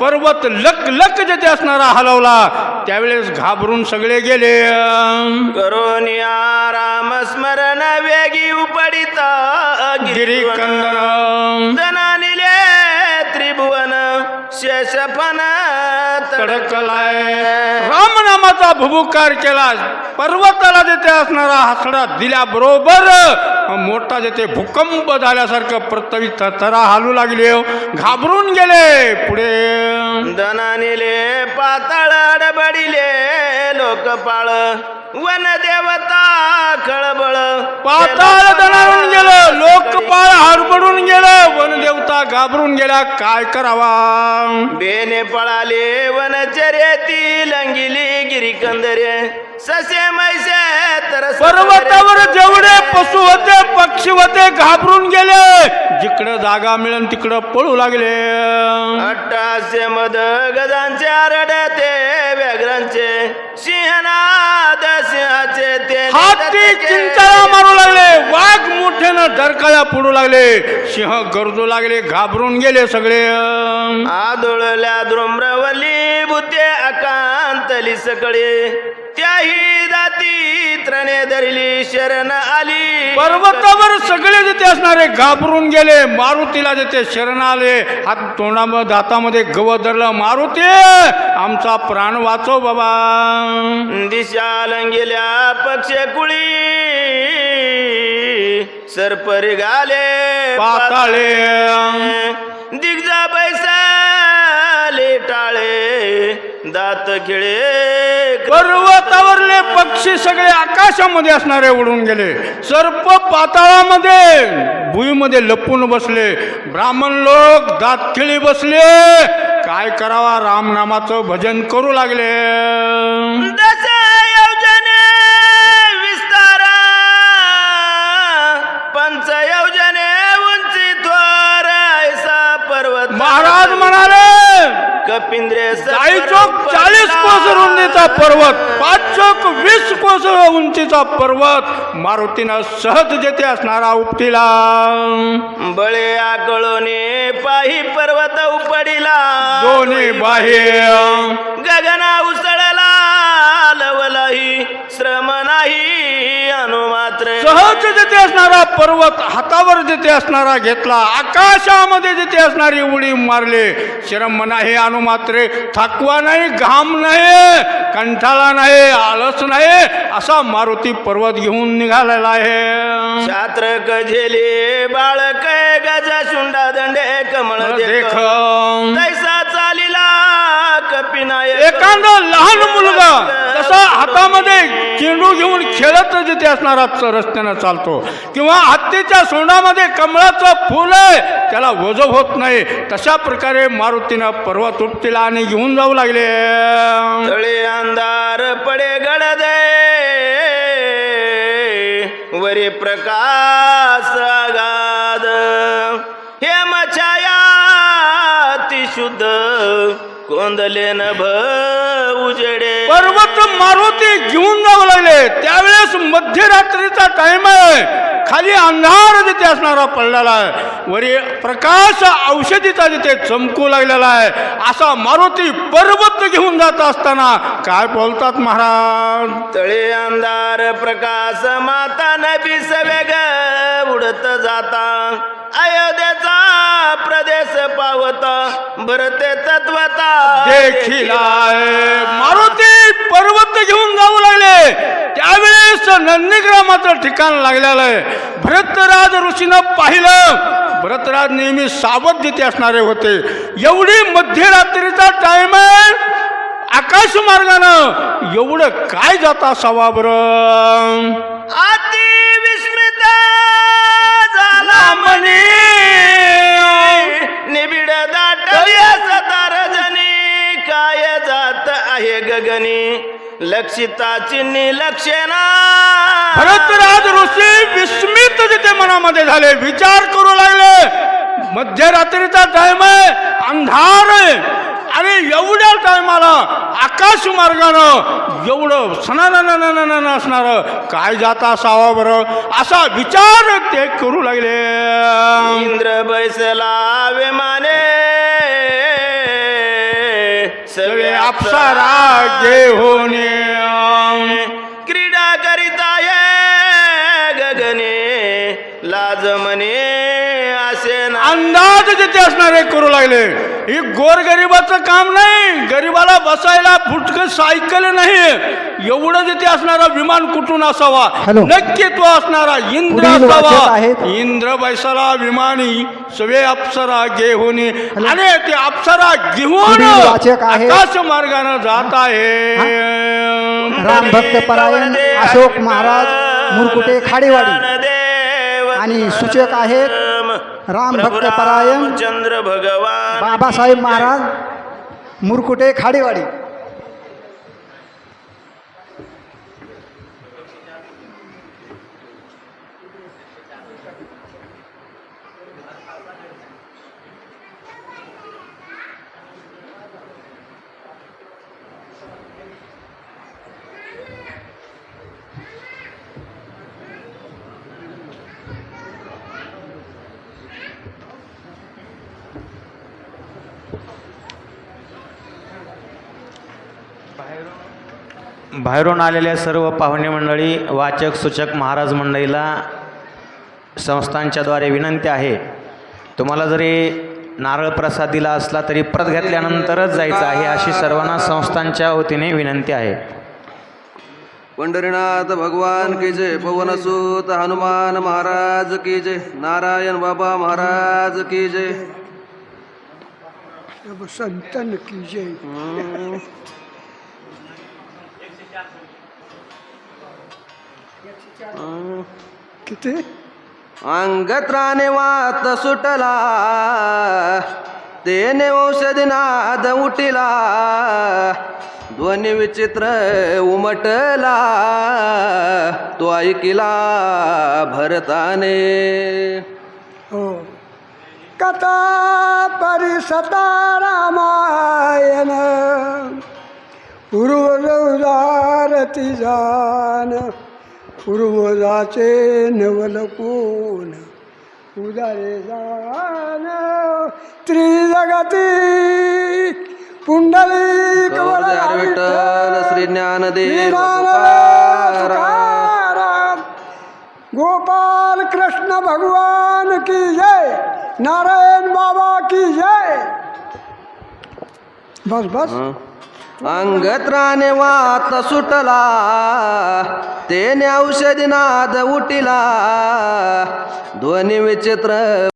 पर्वत लक लक जेथे असणारा हलवला त्यावेळेस घाबरून सगळे गेले. करून या राम स्मरण वेगी उपडित गिरीकंदन. जनानिले त्रिभुवन शेषफन तडकलाय. रामनामाचा भुभुकार केला पर्वताला जेथे असणारा हसडा दिल्या बरोबर. मोठा जेथे भूकंप झाल्यासारखं पृथ्वी थरा हालू लागले. घाबरून गेले पुढे पाताळ डबडिले लोकपाळ. वन देवता खळबळ. पाताळ दणारून गेलं लोकपाळ हरबडून गेलं वनदेवता घाबरून गेल्या काय करावा? बेने पळाले वनचर्येती लंगिली गिरीकंदरे. ससे मैसे तर पर्वतावर जेवढे पशु होते पक्षी होते घाबरून गेले. जिकडं जागा मिळेल तिकडं पळू लागले. अट्टासे मद गजांचे आरडते ते हाती चिंचाळा मारू लागले. वाघ मोठ्यानं डरकाळ्या पडू लागले. सिंह गरजू लागले घाबरून गेले सगळे. आदोळल्या द्रोम्रवली भूते अकांतली सकळे त्याही त्रणे धरली शरण आली. पर्वतावर सगळे जिथे असणारे घाबरून गेले मारुतीला जिथे शरण आले हात तोंडामध्ये दातामध्ये गवत धरलं मारुती आमचा प्राण वाचव बाबा. दिशा लंगेल्या पक्ष कुळी सरपरी गाले पाताळे. दिग्जा दात खिळे. पर्वतावरले पक्षी सगळे आकाशामध्ये असणारे उडून गेले. सर्प पाताळामध्ये भुईमध्ये लपून बसले. ब्राह्मण लोक दात खिळी बसले. काय करावा रामनामाचं भजन करू लागले. पंच योजने उंची पर्वत. महाराज म्हणाले कपिंद्रे चाळीस चौक चाळीस कोस रुंदीचा पर्वत पाच चौक वीस कोस उंचीचा पर्वत. मारुतीनं सहज जेथे असणारा उपटीला. बळे आकळोने पाही पर्वत उपडिला. दोन्ही बाह्य. गगना उसळला सहज जिथे असणारा पर्वत हातावर जिथे असणारा घेतला आकाशामध्ये जिथे असणारी उडी मारले श्रम नाही अनुमात्रे थकवा नाही घाम नाही कंठाळा नाही आळस नाही असा मारुती पर्वत घेऊन निघालेला आहे. छात्र कझेले बाळक गजा शुंडा दंडे कमळ देख. तैसा चालिला कपिनाय एखादा लहान मुलगा तसा हातामध्ये चेंडू घेऊन खेळत जिथे असणारा रस्त्यानं चालतो. किंवा हत्तीच्या सोंडामध्ये कमळाचं फुल आहे त्याला वजव होत नाही. तशा प्रकारे मारुतीनं पर्वत तुटतील आणि घेऊन जाऊ लागले. अंधार पडे गडदे वरी प्रकाश आगाद हे मछाया ती शुद्ध कोंदले नभ उजेडे. पर्वत मारुती घेऊन जाऊ लागले. त्यावेळेस मध्यरात्रीचा टाइम आहे. खाली अंधार जिथे असणारा पडलेला आहे. वरी प्रकाश औषधीचा जिथे चमकू लागलेला आहे. असा मारुती पर्वत घेऊन जात असताना काय बोलतात महाराज? तळे अंधार प्रकाश माता नबी सवेग उडत जाता. अयोध्येचा प्रदेश भरते तत्वता. देखील. मारुती पर्वत घेऊन जाऊ लागले. त्यावेळेस नंदीग्रामाचं ठिकाण लागलेलं आहे. भरतराज ऋषीनं पाहिलं. भरतराज नेहमी सावध जिथे असणारे होते. एवढी मध्यरात्रीचा टाइम आहे. आकाश मार्गानं एवढं काय जात असावा बरं? अति विस्मित झाला म्हणे आहे गगनी. लक्षिताची निलक्षणा. भरतराज ऋषी विस्मित जिथे मनामध्ये झाले विचार करू लागले. मध्यरात्रीचा टाइम आहे अंधार आहे. आणि एवढ्या टायमाला आकाश मार्गानं एवढं सणानं असणार काय जाता असावा बरं? असा विचार ते करू लागले. इंद्र बैसला विमाने. अप्सरा घेऊन क्रीडा करिता ये गगने लाज म्हणे असे ना अंदाज जिथे असणारे करू लागले. ही गोरगरिबाचं काम नाही. गरीबाला बसायला फुटक सायकल नाही. एवढं जिथे असणारा विमान कुठून असावा. नक्की तो असणारा इंद्र असावा. आहेत. इंद्र बैसाला विमानी सवे अप्सरा घेऊन. आणि ते अप्सरा घेऊन. आकाश मार्गाने जात आहे. राम भक्त परायण अशोक महाराज मुरकुटे खाडेवाडी. आणि सूचक आहेत राम भक्त परायण चंद्र भगवान बाबासाहेब महाराज मुरकुटे खाडेवाडी. बाहेरून आलेल्या सर्व पाहुणे मंडळी वाचक सूचक महाराज मंडळीला संस्थांच्याद्वारे विनंती आहे. तुम्हाला जरी नारळ प्रसाद दिला असला तरी परत घेतल्यानंतरच जायचं आहे अशी सर्वांना संस्थांच्या वतीने विनंती आहे. पंढरीनाथ भगवान की जय पवनसूत हनुमान महाराज की जय नारायण बाबा महाराज की जय. संतन की जय किती अंगत्राने वात सुटला तेने औषधीनाद उटिला ध्वनी विचित्र उमटला तो ऐकिला भरताने हो कथा परिसता रामायण। पूर्वजारती जान पूर्वजाचे नवल कोण? उदारे जान त्रिजगती पुंडली विठ्ठल श्री ज्ञानदेव. गोपाल कृष्ण भगवान की जय। नारायण बाबा की जय। बस बस। अंगत्राने वात सुटला तेने औषधी नाद उटिला ध्वनी विचित्र